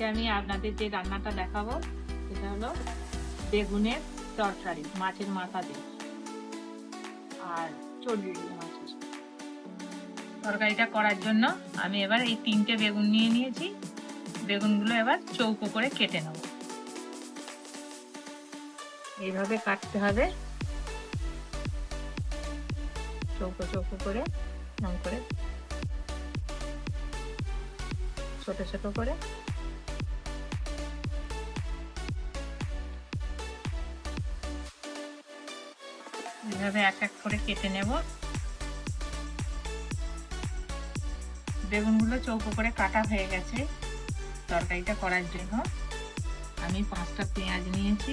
আজকে আমি আপনাদের যে রান্নাটা দেখাবো, সেটা হলো বেগুনের তরকারি, মাছের মাথা দিয়ে আর চর্বি মাছের তরকারিটা করার জন্য আমি এবার এই তিনটে বেগুন নিয়ে নিয়েছি। বেগুনগুলো এবার চৌকো করে কেটে নেব। এইভাবে কাটতে হবে। চৌকো চৌকো করে নাম করে, ছোট ছোট করে এভাবে এক এক করে কেটে নেব। বেগুনগুলো চৌকো করে কাটা হয়ে গেছে তরকারিটা করার জন্য। আমি পাঁচটা পেঁয়াজ নিয়েছি,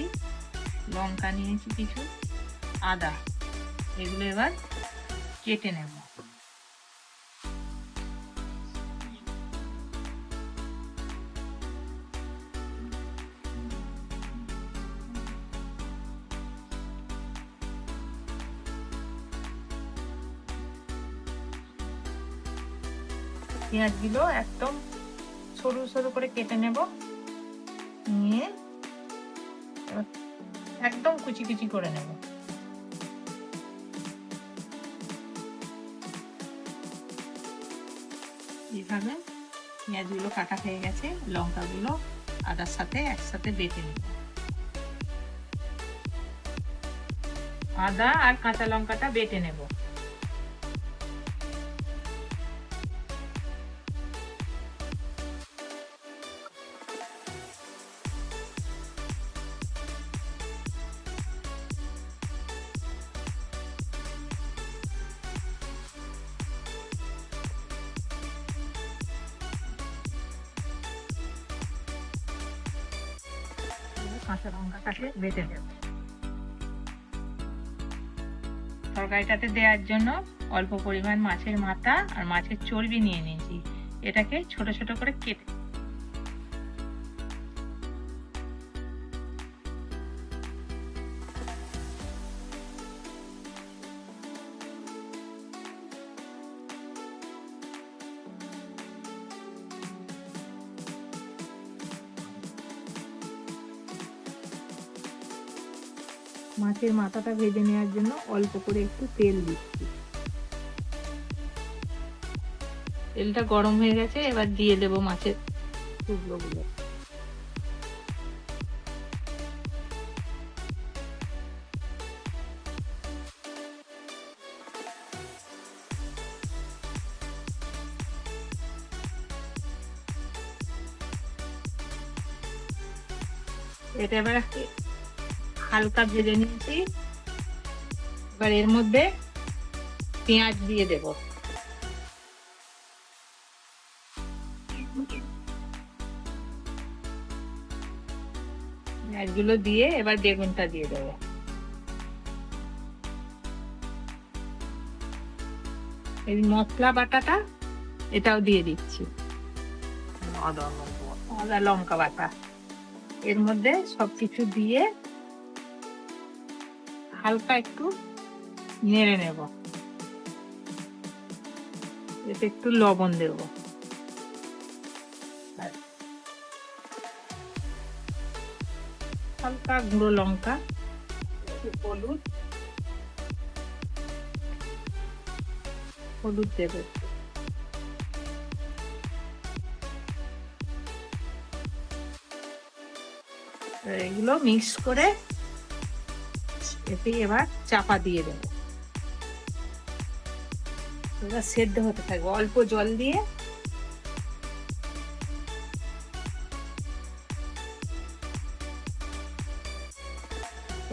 লঙ্কা নিয়েছি কিছু, আদা। এগুলো এবার কেটে নেব। পেঁয়াজগুলো একদম সরু সরু করে কেটে নেব। নিয়ে একদম কুচি কুচি করে নেব। এইভাবে পেঁয়াজগুলো কাটা হয়ে গেছে, লঙ্কাগুলো আদার সাথে একসাথে বেটে নেব। আদা আর কাঁচা লঙ্কাটা বেটে নেব। কাঁচা লঙ্কাটাকে বেটে দেব তরকারিটাতে দেওয়ার জন্য অল্প পরিমাণ মাছের মাথা আর মাছের চর্বি নিয়ে নিয়েছি। এটাকে ছোট ছোট করে কেটে মাছের মাথাটা ভেজে নেওয়ার জন্য অল্প করে একটু তেল দিচ্ছি। তেলটা গরম হয়ে গেছে, এবার দিয়ে দেব মাছের টুকরোগুলো। এটা এবার হালকা ভেজে নিয়েছি। এবার এর মধ্যে পেঁয়াজ দিয়ে দেব। পেঁয়াজগুলো দিয়ে এবার বেগুনটা দিয়ে দেবো। এই মশলা বাটাটা এটাও দিয়ে দিচ্ছি। আদা লঙ্কা বাটা। এর মধ্যে সবকিছু দিয়ে হালকা একটু নেড়ে নেব। এতে একটু লবণ দেব। হালকা গুঁড়ো লঙ্কা হলুদ। হলুদ দেব এগুলো মিক্স করে এতে এবার চাপা দিয়ে দেব। এবার সেদ্ধ হতে থাকবে। অল্প জল দিয়ে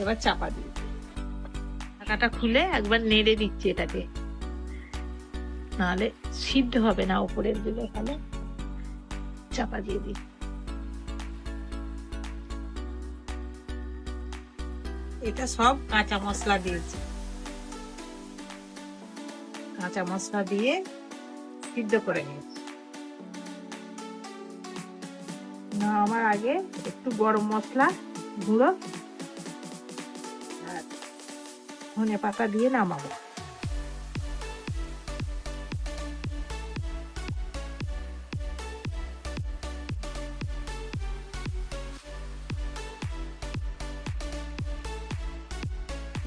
এবার চাপা দিয়ে। ঢাকাটা খুলে একবার নেড়ে দিচ্ছি এটাকে। নাহলে সিদ্ধ হবে না উপরের দিলে এখানে চাপা দিয়ে দিই এটা সব কাঁচা মশলা দিয়েছি। কাঁচা মশলা দিয়ে সিদ্ধ করে নিয়েছি। আমার আগে একটু গরম মশলা, গুঁড়ো আর ধনে পাতা দিয়ে নামাবো।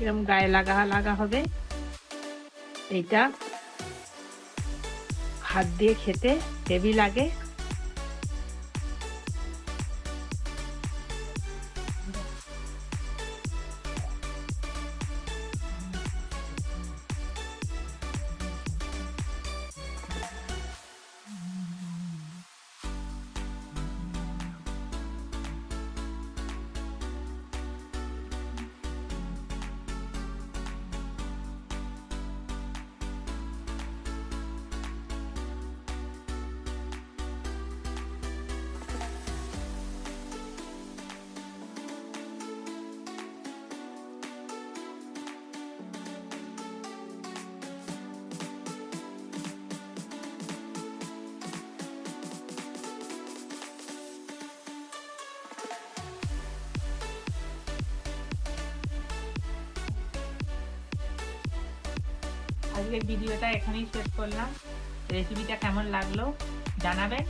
এরকম গায়ে লাগা লাগা হবে। এইটা হাত দিয়ে খেতে হেভি লাগে। আজকের ভিডিওটা এখানেই শেষ করলাম। রেসিপিটা কেমন লাগল জানাবেন।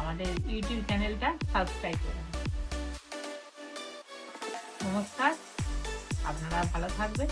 আমাদের ইউটিউব চ্যানেলটা সাবস্ক্রাইব করুন নমস্কার, আপনারা ভালো থাকবেন